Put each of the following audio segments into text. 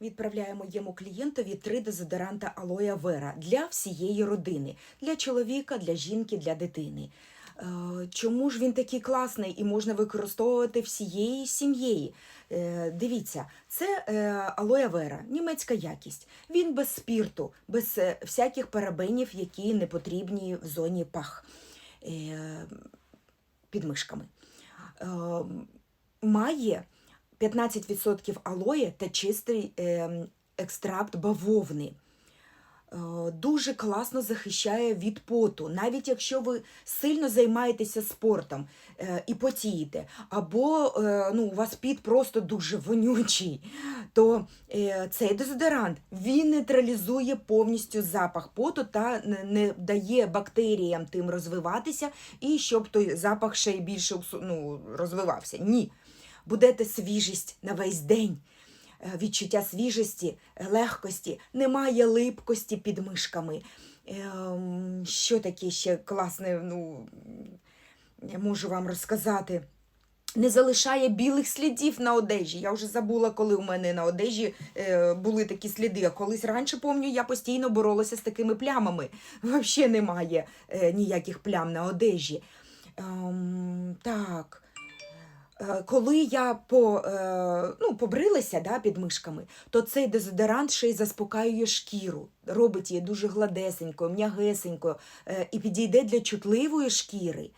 Відправляємо моєму клієнтові три дезодоранта Алоя Вера для всієї родини, для чоловіка, для жінки, для дитини. Е, Чому ж він такий класний і можна використовувати всією сім'єю? Е, Дивіться, це е, Алоя Вера, німецька якість. Він без спірту, без всяких парабенів, які не потрібні в зоні пах під мишками. Е, Має 15% алої та чистий е, екстракт бавовни. Е, Дуже класно захищає від поту, навіть якщо ви сильно займаєтеся спортом е, і потієте, або е, ну, у вас піт просто дуже вонючий, то цей дезодорант він нейтралізує повністю запах поту та не, дає бактеріям тим розвиватися, і щоб той запах ще й більше ну, розвивався. Ні. Будете свіжість на весь день е, відчуття свіжості, легкості, немає липкості під мишками. Ем, Що таке ще класне, ну, я можу вам розказати. Не залишає білих слідів на одежі. Я вже забула, коли у мене на одежі е, були такі сліди. А колись раніше, пам'ятаю, я постійно боролася з такими плямами. Взагалі немає е, ніяких плям на одежі. Ем, так. Е, Коли я по, е, ну, побрилася да, під мишками, то цей дезодорант ще й заспокаює шкіру, робить її дуже гладесенькою, м'ягесенькою е, і підійде для чутливої шкіри.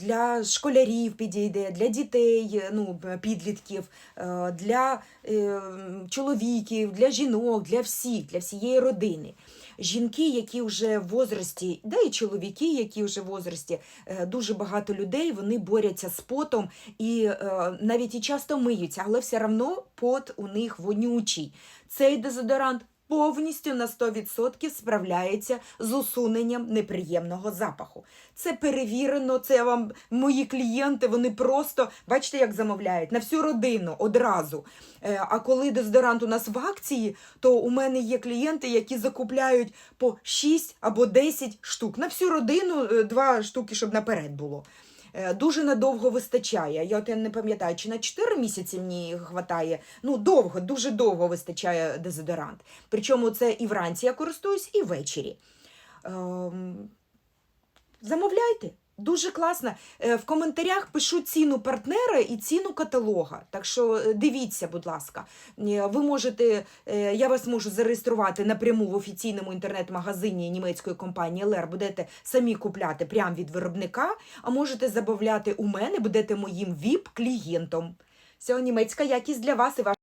Для школярів підійде, для дітей, ну, підлітків, е, для е, чоловіків, для жінок, для всіх, для всієї родини. Жінки, які вже в возрасті, да і чоловіки, які вже в возрасті, е, дуже багато людей вони борються з потом і навіть і часто миються, але все одно пот у них вонючий. Цей дезодорант повністю на 100% справляється з усуненням неприємного запаху. Це перевірено, це вам мої клієнти, вони просто, бачите, як замовляють, на всю родину одразу. Е, А коли дезодорант у нас в акції, то у мене є клієнти, які закупляють по 6 або 10 штук. На всю родину е, два штуки, щоб наперед було. Е, Дуже надовго вистачає. Я от я не пам'ятаю, чи на 4 місяці мені вистачає. Ну, довго, дуже довго вистачає дезодорант. Причому це і вранці я користуюсь, і ввечері. Ем, замовляйте. Дуже класно. Е, В коментарях пишу ціну партнера і ціну каталога. Так що е, дивіться, будь ласка. Ви можете, е, я вас можу зареєструвати напряму в офіційному інтернет-магазині німецької компанії LR. Будете самі купляти прямо від виробника, а можете замовляти у мене, будете моїм ВІП-клієнтом. Все, німецька якість для вас і ваших